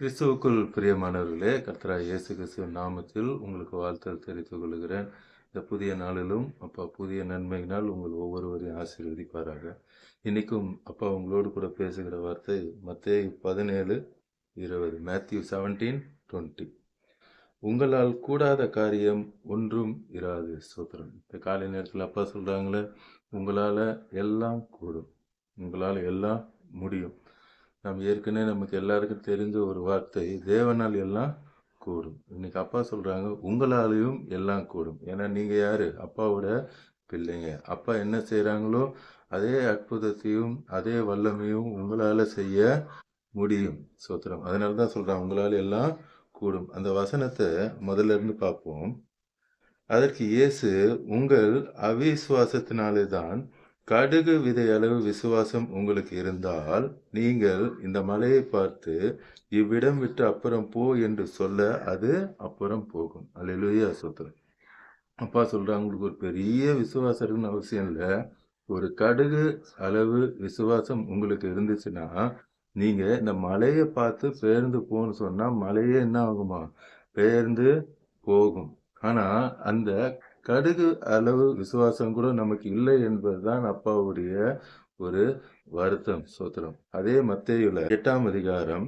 கிறிஸ்துவுக்குள் பிரியமானவர்களே கர்த்தரா இயேசு கிறிஸ்துவ நாமத்தில் உங்களுக்கு வாழ்த்தல் தெரிவித்துக் கொள்கிறேன். இந்த புதிய நாளிலும் அப்பா புதிய நன்மையினால் உங்கள் ஒவ்வொருவரையும் ஆசீர்வதிப்பாராக. இன்றைக்கும் அப்பா உங்களோடு கூட பேசுகிற வார்த்தை மத்திய பதினேழு இருபது மேத்யூ செவன்டீன் டுவெண்ட்டி உங்களால் கூடாத காரியம் ஒன்றும் இராது சோத்திரம். இப்போ காலை நேரத்தில் அப்பா சொல்கிறாங்களே உங்களால் எல்லாம் கூடும். உங்களால் எல்லாம் முடியும். நம்ம ஏற்கனவே நமக்கு எல்லாருக்கும் தெரிஞ்ச ஒரு வார்த்தை தேவனால் எல்லாம் கூடும். இன்னைக்கு அப்பா சொல்கிறாங்க உங்களாலையும் எல்லாம் கூடும். ஏன்னா நீங்கள் யார்? அப்பாவோட பிள்ளைங்க. அப்பா என்ன செய்கிறாங்களோ அதே அற்புதத்தையும் அதே வல்லமையும் உங்களால் செய்ய முடியும். சோத்திரம். அதனால தான் சொல்கிறாங்க உங்களால் எல்லாம் கூடும். அந்த வசனத்தை முதல்ல இருந்து பார்ப்போம். அதற்கு இயேசு உங்கள் அவிசுவாசத்தினாலே தான் கடுகு விதை அளவு விசுவாசம் உங்களுக்கு இருந்தால் நீங்கள் இந்த மலையை பார்த்து இவ்விடம் விட்டு அப்புறம் போ என்று சொல்ல அது அப்புறம் போகும். அல்லேலூயா சோத்திரம். அப்பா சொல்கிறாங்க உங்களுக்கு ஒரு பெரிய விசுவாசம் இருக்குன்னு அவசியம் இல்லை. ஒரு கடுகு அளவு விசுவாசம் உங்களுக்கு இருந்துச்சுன்னா நீங்கள் இந்த மலையை பார்த்து பெயர்ந்து போன்னு சொன்னால் மலையே என்ன ஆகுமா? பெயர்ந்து போகும். ஆனால் அந்த கடுகு அளவு விசுவாசம் கூட நமக்கு இல்லை என்பதுதான் அப்பாவுடைய ஒரு வருத்தம் சோத்திரம். அதே மத்தேயுல எட்டாம் அதிகாரம்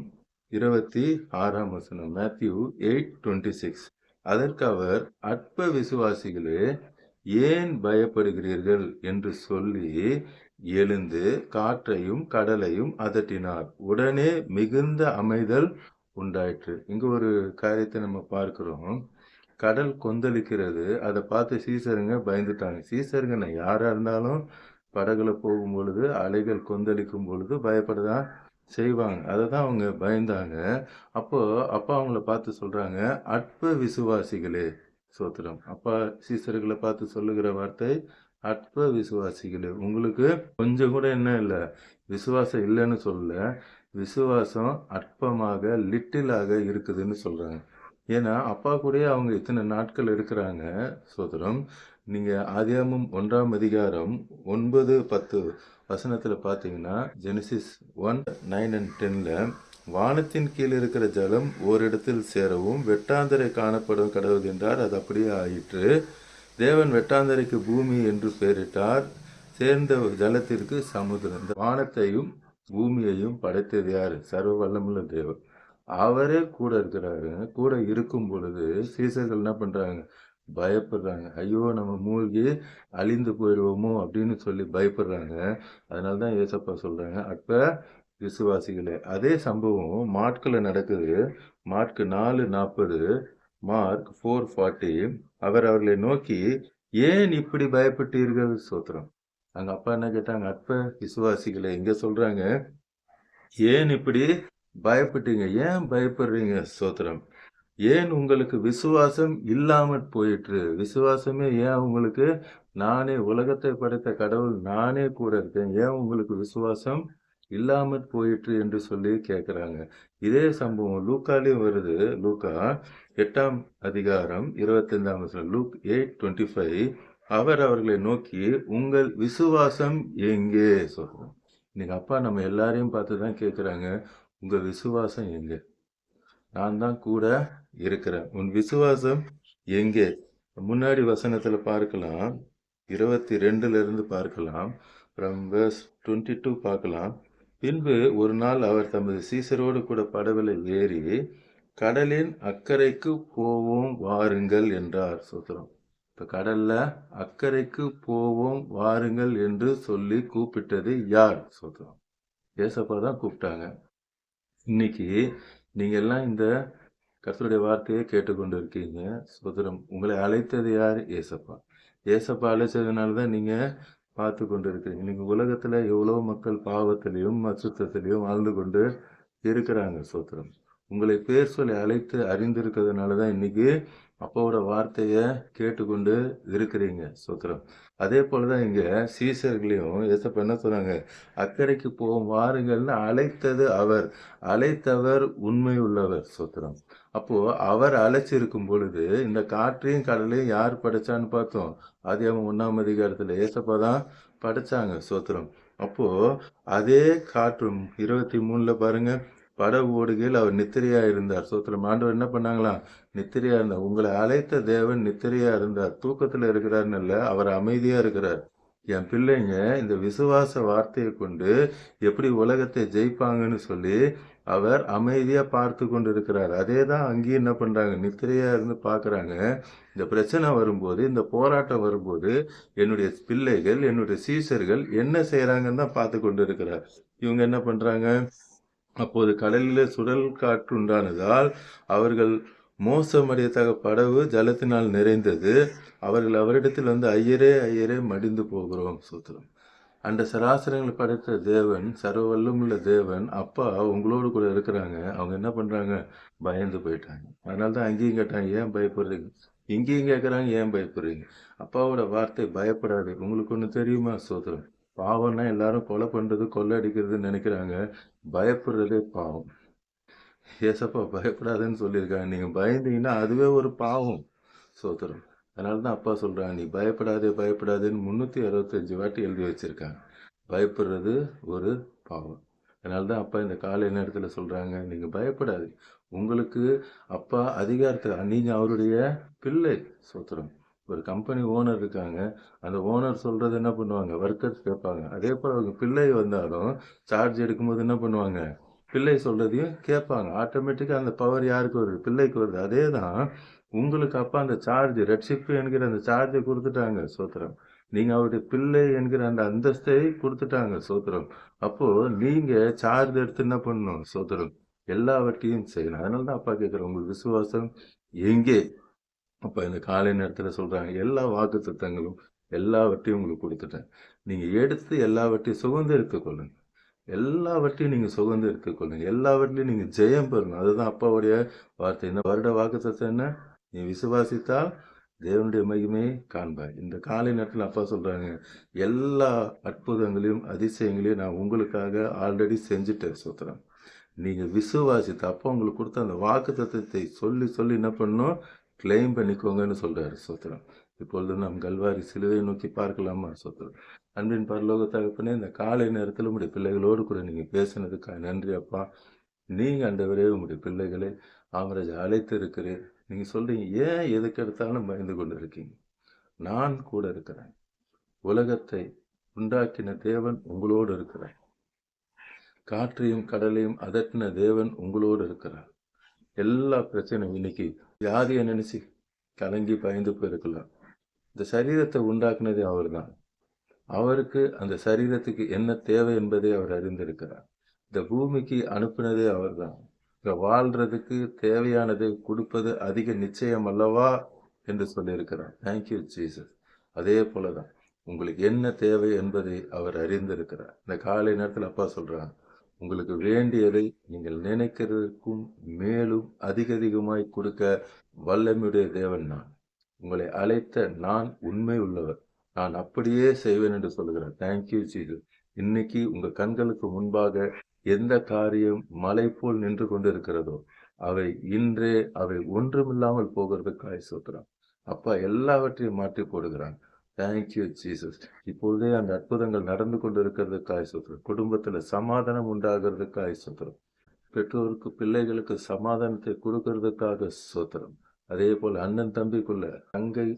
இருபத்தி ஆறாம் வசனம் மேத்யூ எயிட் டுவெண்ட்டி சிக்ஸ். அதற்கு அவர் அற்ப விசுவாசிகளே ஏன் பயப்படுகிறீர்கள்? என்று சொல்லி எழுந்து காற்றையும் கடலையும் அதட்டினார். உடனே மிகுந்த அமைதல் உண்டாயிற்று. இங்கே ஒரு காரியத்தை நம்ம பார்க்கிறோம். கடல் கொந்தளிக்கிறது. அதை பார்த்து சீசருங்க பயந்துட்டாங்க. சீசருங்க நான் யாராக இருந்தாலும் படகுல போகும் பொழுது அலைகள் கொந்தளிக்கும் பொழுது பயப்படதான் செய்வாங்க. அதை தான் அவங்க பயந்தாங்க. அப்போது அப்பா அவங்கள பார்த்து சொல்கிறாங்க அற்ப விசுவாசிகளே சோத்திரம். அப்பா சீசர்களை பார்த்து சொல்லுகிற வார்த்தை அற்ப விசுவாசிகளே உங்களுக்கு கொஞ்சம் கூட என்ன இல்லை விசுவாசம் இல்லைன்னு சொல்லலை விசுவாசம் அற்பமாக லிட்டிலாக இருக்குதுன்னு சொல்கிறாங்க ஏன்னா அப்பா கூடயே அவங்க இத்தனை நாட்கள் இருக்கிறாங்க சோதரம். நீங்கள் ஆதியாமம் ஒன்றாம் அதிகாரம் ஒன்பது பத்து வசனத்தில் பார்த்தீங்கன்னா ஜெனிசிஸ் ஒன் நைன் அண்ட் டென்னில் வானத்தின் கீழ் இருக்கிற ஜலம் ஓரிடத்தில் சேரவும் வெட்டாந்தரை காணப்படும் கடவுள் என்றார். அது அப்படியே ஆயிற்று. தேவன் வெட்டாந்தரைக்கு பூமி என்று பெயரிட்டார். சேர்ந்த ஜலத்திற்கு சமுதிரம் வானத்தையும் பூமியையும் படைத்தது யார்? சர்வ வல்லமுள்ள தேவன். அவரே கூட இருக்கிறாரு. கூட இருக்கும் பொழுது சீசர்கள் என்ன பண்ணுறாங்க பயப்படுறாங்க. ஐயோ நம்ம மூழ்கி அழிந்து போயிடுவோமோ அப்படின்னு சொல்லி பயப்படுறாங்க. அதனால தான் ஏசப்பா சொல்கிறாங்க அப்போ விசுவாசிகளே அதே சம்பவம் மார்க்கில் நடக்குது. மார்க் நாலு நாற்பது மார்க் ஃபோர் ஃபார்ட்டி அவர் அவர்களை நோக்கி ஏன் இப்படி பயப்பட்டீர்கள்? சோத்திரம். அங்கே அப்பா என்ன கேட்டாங்க அப்ப விசுவாசிகளை இங்கே சொல்கிறாங்க ஏன் இப்படி பயப்பட்டீங்க. ஏன் பயப்படுறீங்க சோத்திரம் ஏன் உங்களுக்கு விசுவாசம் இல்லாமற் போயிற்று? விசுவாசமே ஏன் உங்களுக்கு நானே உலகத்தை படைத்த கடவுள் நானே கூட இருக்கேன். ஏன் உங்களுக்கு விசுவாசம் இல்லாமற் போயிற்று என்று சொல்லி கேட்குறாங்க இதே சம்பவம் லூக்காலையும் வருது. லூக்கா எட்டாம் அதிகாரம் இருபத்தைந்தாம் வருஷம் லூக் எயிட் டுவெண்ட்டி ஃபைவ். அவர் அவர்களை நோக்கி உங்கள் விசுவாசம் எங்கே? சொல்கிறோம் இன்னைக்கு அப்பா நம்ம எல்லாரையும் பார்த்து தான் கேட்குறாங்க உங்கள் விசுவாசம் எங்கே? நான் தான் கூட இருக்கிறேன். உன் விசுவாசம் எங்கே? முன்னாடி வசனத்தில் பார்க்கலாம். இருபத்தி ரெண்டுலேருந்து பார்க்கலாம். ஃப்ரம் வேர்ஸ் டுவெண்ட்டி டூ பார்க்கலாம். பின்பு ஒரு நாள் அவர் தமது சீசரோடு கூட படவில் ஏறி கடலின் அக்கறைக்கு போவோம் வாருங்கள் என்றார் சுத்திரம். இப்போ கடலில் அக்கறைக்கு போவோம் வாருங்கள் என்று சொல்லி கூப்பிட்டது யார்? சுத்திரம். ஏசப்பா தான் கூப்பிட்டாங்க. இன்னைக்கு நீங்கள் எல்லாம் இந்த கர்த்தருடைய வார்த்தையை கேட்டுக்கொண்டு இருக்கீங்க சுதந்திரம் உங்களை அழைத்தது யார்? ஏசப்பா. ஏசப்பா அழைச்சதுனால தான் நீங்கள் பார்த்து கொண்டு இருக்கிறீங்க இன்னைக்கு உலகத்தில் எவ்வளோ மக்கள் பாவத்திலையும் அசுத்தத்திலையும் வாழ்ந்து கொண்டு இருக்கிறாங்க சோத்திரம் உங்களை பேர் சொல்லி அழைத்து அறிந்திருக்கிறதுனால தான் இன்னைக்கு அப்பாவோட வார்த்தையை கேட்டுக்கொண்டு இருக்கிறீங்க சோத்திரம். அதே போலதான் இங்கே சீசர்களையும் ஏசப்ப என்ன சொன்னாங்க? அக்கறைக்கு போகும் வாருங்கள்னு அழைத்தது அவர். அழைத்தவர் உண்மை உள்ளவர் சோத்திரம். அப்போது அவர் அழைச்சிருக்கும் பொழுது இந்த காற்றையும் கடலையும் யார் படைச்சான்னு பார்த்தோம். அது அவன் ஒன்றாம் அதிகாரத்தில் ஏசப்பா தான் படைச்சாங்க சோத்திரம். அப்போது அதே காற்றும் இருபத்தி மூணில் பாருங்கள் படகு ஓடுகையில் அவர் நித்திரையாக இருந்தார். சோத்திரம் ஆண்டவர் என்ன பண்ணாங்களாம்? நித்திரையாக இருந்தார். உங்களை அழைத்த தேவன் நித்திரையாக இருந்தார். தூக்கத்தில் இருக்கிறாருன்னு இல்லை அவர் அமைதியாக இருக்கிறார். என் பிள்ளைங்க இந்த விசுவாச வார்த்தையை கொண்டு எப்படி உலகத்தை ஜெயிப்பாங்கன்னு சொல்லி அவர் அமைதியாக பார்த்து கொண்டு இருக்கிறார் அதே தான் அங்கேயும் என்ன பண்ணுறாங்க நித்திரையாக இருந்து பார்க்குறாங்க. இந்த பிரச்சனை வரும்போது இந்த போராட்டம் வரும்போது என்னுடைய பிள்ளைகள் என்னுடைய சீசர்கள் என்ன செய்கிறாங்கன்னு தான் பார்த்து கொண்டு இருக்கிறார் இவங்க என்ன பண்ணுறாங்க அப்போது கடலிலே சுழல் காற்றுண்டானதால் அவர்கள் மோசமடையத்தக படவு ஜலத்தினால் நிறைந்தது. அவர்கள் அவரிடத்தில் வந்து ஐயரே ஐயரே மடிந்து போகிறோம் சூத்திரம். அந்த சராசரங்களை படைத்த தேவன் சர்வவல்லமுள்ள தேவன் அப்பா உங்களோடு கூட இருக்கிறாங்க. அவங்க என்ன பண்ணுறாங்க பயந்து போயிட்டாங்க. அதனால தான் அங்கேயும் கேட்டாங்க ஏன் பயப்படுறீங்க? இங்கேயும் கேட்குறாங்க ஏன் பயப்படுறீங்க? அப்பாவோட வார்த்தை பயப்படாது. உங்களுக்கு ஒன்று தெரியுமா சோதரன் பாவம்னா எல்லாரும் கொலை பண்ணுறது கொள்ளை அடிக்கிறதுன்னு நினைக்கிறாங்க. பயப்படுறதே பாவம். ஏசப்பா பயப்படாதுன்னு சொல்லியிருக்காங்க. நீங்கள் பயந்தீங்கன்னா அதுவே ஒரு பாவம் சோத்திரம் அதனால தான் அப்பா சொல்கிறாங்க நீ பயப்படாதே பயப்படாதேன்னு முந்நூற்றி அறுபத்தஞ்சு வாட்டி எழுதி வச்சுருக்காங்க. பயப்படுறது ஒரு பாவம். அதனால தான் அப்பா இந்த காலை நேரத்தில் சொல்கிறாங்க நீங்கள் பயப்படாது. உங்களுக்கு அப்பா அதிகாரத்தை நீங்கள் அவருடைய பிள்ளை சோத்திரம் ஒரு கம்பெனி ஓனர் இருக்காங்க. அந்த ஓனர் சொல்கிறது என்ன பண்ணுவாங்க? ஒர்க்கர்ஸ் கேட்பாங்க. அதே போல் அவங்க பிள்ளை வந்தாலும் சார்ஜ் எடுக்கும்போது என்ன பண்ணுவாங்க? பிள்ளை சொல்கிறதையும் கேட்பாங்க. ஆட்டோமேட்டிக்காக அந்த பவர் யாருக்கு வருது? பிள்ளைக்கு வருது. அதே தான் உங்களுக்கு அப்போ அந்த சார்ஜ் ரெட்ஷிப்பு என்கிற அந்த சார்ஜை கொடுத்துட்டாங்க சோத்திரம். நீங்கள் அவருடைய பிள்ளை என்கிற அந்த அந்தஸ்தை கொடுத்துட்டாங்க சோத்திரம். அப்போது நீங்கள் சார்ஜ் எடுத்து என்ன பண்ணணும் சோத்திரம்? எல்லாவற்றையும் செய்யணும். அதனால தான் அப்பா கேட்குறேன் உங்களுக்கு விசுவாசம் எங்கே? அப்போ இந்த காலை நேரத்தில் சொல்கிறாங்க எல்லா வாக்கு திட்டங்களும் எல்லாவற்றையும் உங்களுக்கு கொடுத்துட்டேன். நீங்கள் எடுத்து எல்லாவற்றையும் சுதந்திரித்துக் எடுத்துக்கொள்ளுங்க எல்லாவற்றையும் நீங்கள் சுதந்திரித்துக் எடுத்துக்கொள்ளுங்க எல்லாவற்றையும் நீங்கள் ஜெயம் பெறணும். அதுதான் அப்பாவுடைய வார்த்தை. என்ன வருட வாக்கு என்ன? நீ விசுவாசித்தால் தேவனுடைய மகிமையை காண்பாய். இந்த காலை நேரத்தில் அப்பா சொல்கிறாங்க எல்லா அற்புதங்களையும் அதிசயங்களையும் நான் உங்களுக்காக ஆல்ரெடி செஞ்சுட்டேன் சுத்திரம். நீங்கள் விசுவாசித்து அப்பா உங்களுக்கு கொடுத்த அந்த வாக்கு தத்துவத்தை சொல்லி சொல்லி என்ன பண்ணணும்? கிளைம் பண்ணிக்கோங்கன்னு சொல்றாரு சோத்திரம். இப்பொழுது நாம் கல்வாரி சிலுவை நோக்கி பார்க்கலாமா சோத்திரம்? அன்பின் பரலோக தகப்பனே இந்த காலை நேரத்தில் உங்களுடைய பிள்ளைகளோடு கூட நீங்கள் பேசினதுக்காக நன்றி அப்பா. நீங்கள் அண்டவரே உங்களுடைய பிள்ளைகளை ஆமராஜ் அழைத்து இருக்கிறேன் நீங்கள் சொல்கிறீங்க ஏன் எதுக்கு எடுத்தாலும் பயந்து கொண்டு இருக்கீங்க? நான் கூட இருக்கிறேன். உலகத்தை உண்டாக்கின தேவன் உங்களோடு இருக்கிறேன் காற்றையும் கடலையும் அதட்டின தேவன் உங்களோடு இருக்கிறார். எல்லா பிரச்சனையும் இன்னைக்கு வியாதியை நினைச்சு கலங்கி பயந்து போயிருக்கலாம். இந்த சரீரத்தை உண்டாக்குனதே அவர்தான். அவருக்கு அந்த சரீரத்துக்கு என்ன தேவை என்பதை அவர் அறிந்திருக்கிறார். இந்த பூமிக்கு அனுப்பினதே அவர்தான். இங்கே வாழ்றதுக்கு தேவையானதை கொடுப்பது அதிக நிச்சயம் அல்லவா என்று சொல்லியிருக்கிறார். தேங்க்யூ ஜீசஸ் அதே போலதான். உங்களுக்கு என்ன தேவை என்பதை அவர் அறிந்திருக்கிறார். இந்த காலை நேரத்தில் அப்பா சொல்கிறாங்க உங்களுக்கு வேண்டியதை நீங்கள் நினைக்கிறதுக்கும் மேலும் அதிக அதிகமாய் கொடுக்க வல்லமையுடைய தேவன் நான். உங்களை அழைத்த நான் உண்மை உள்ளவர். நான் அப்படியே செய்வேன் என்று சொல்லுகிறேன் தேங்க்யூ ஜீசஸ் இன்னைக்கு உங்க கண்களுக்கு முன்பாக எந்த காரியம் மலை போல் நின்று கொண்டிருக்கிறதோ அவை இன்றே அவை ஒன்றுமில்லாமல் போகிறதுக்காய் சொல்கிறான் அப்பா எல்லாவற்றையும் மாற்றி போடுகிறான் தேங்க்யூ ஜீசஸ் இப்பொழுதே அந்த அற்புதங்கள் நடந்து கொண்டிருக்கிறதுக்காய் சொல்கிறோம் குடும்பத்துல சமாதானம் உண்டாகிறதுக்காய் சொல்கிறோம் பெற்றோருக்கு பிள்ளைகளுக்கு சமாதானத்தை கொடுக்கறதுக்காக சோத்திரம் அதே போல அண்ணன் தம்பிக்குள்ள தங்கை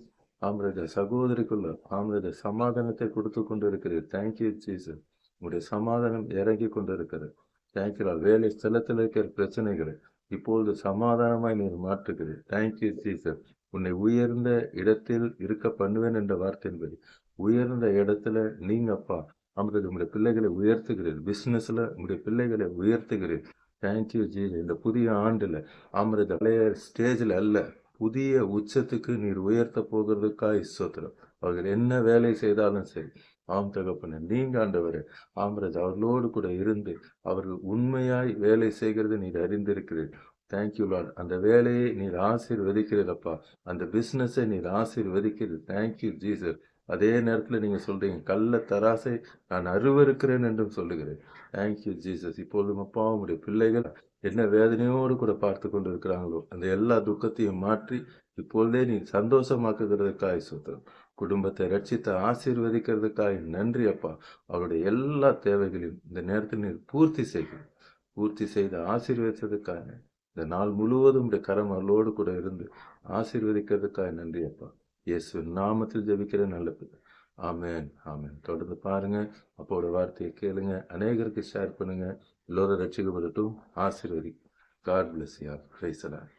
ஆம்ரஜ சகோதரிக்குள்ள ஆம்ரஜ சமாதானத்தை கொடுத்து கொண்டு இருக்கிறது தேங்க்யூ ஜீசஸ் உங்களுடைய சமாதானம் இறங்கி கொண்டு இருக்கிறது தேங்க்யூ வேலை ஸ்தலத்தில் இருக்கிற பிரச்சனைகளை இப்பொழுது சமாதானமாய் நீர் மாற்றுகிறது தேங்க்யூ ஜீசஸ் உன்னை உயர்ந்த இடத்தில் இருக்க பண்ணுவேன் என்ற வார்த்தையின்படி உயர்ந்த இடத்துல நீங்க அப்பா அமிர்த உங்களுடைய பிள்ளைகளை உயர்த்துகிறீர் பிஸ்னஸ்ல உங்களுடைய பிள்ளைகளை உயர்த்துகிறீர் தேங்க்யூ ஜி இந்த புதிய ஆண்டுல அமிர்த பழைய ஸ்டேஜில் அல்ல புதிய உச்சத்துக்கு நீர் உயர்த்த போகிறதுக்காக சோத்திரம் அவர்கள் என்ன வேலை செய்தாலும் சரி ஆம் தகப்பன நீங்க ஆண்டவர் ஆம்ராஜ் அவர்களோடு கூட இருந்து அவர்கள் உண்மையாய் வேலை செய்கிறது நீர் அறிந்திருக்கிறீர். தேங்க்யூ லார்ட் அந்த வேலையை நீர் ஆசீர்வதிக்கிறீரப்பா. அந்த பிஸ்னஸை நீர் ஆசீர்வதிக்கிறது தேங்க்யூ ஜீசஸ் அதே நேரத்தில் நீங்கள் சொல்கிறீங்க கள்ள தராசை நான் அருவருக்கிறேன் என்றும் சொல்லுகிறேன். தேங்க்யூ ஜீசஸ் இப்பொழுதும் அப்பா உங்களுடைய பிள்ளைகள் என்ன வேதனையோடு கூட பார்த்து கொண்டு இருக்கிறாங்களோ அந்த எல்லா துக்கத்தையும் மாற்றி இப்பொழுதே நீ சந்தோஷமாக்குகிறதுக்காய் சுத்தம் குடும்பத்தை ரட்சித்து ஆசீர்வதிக்கிறதுக்காய் நன்றி அப்பா. அவருடைய எல்லா தேவைகளையும் இந்த நேரத்தில் நீர் பூர்த்தி செய்கிறேன் பூர்த்தி செய்து ஆசீர்வதித்ததுக்காக இந்த நாள் முழுவதும் உடைய கரம் அவளோடு கூட இருந்து ஆசீர்வதிக்கிறதுக்காக நன்றி அப்பா. இயேசு நாமத்தில் ஜபிக்கிற நல்லது ஆமேன் ஆமேன். தொடர்ந்து பாருங்க அப்போட வார்த்தையை கேளுங்க அநேகருக்கு ஷேர் பண்ணுங்க. எல்லோரும் ரட்சிக்கப்படட்டும். ஆசீர்வதி. காட் பிளஸ் யா பிரைசலாம்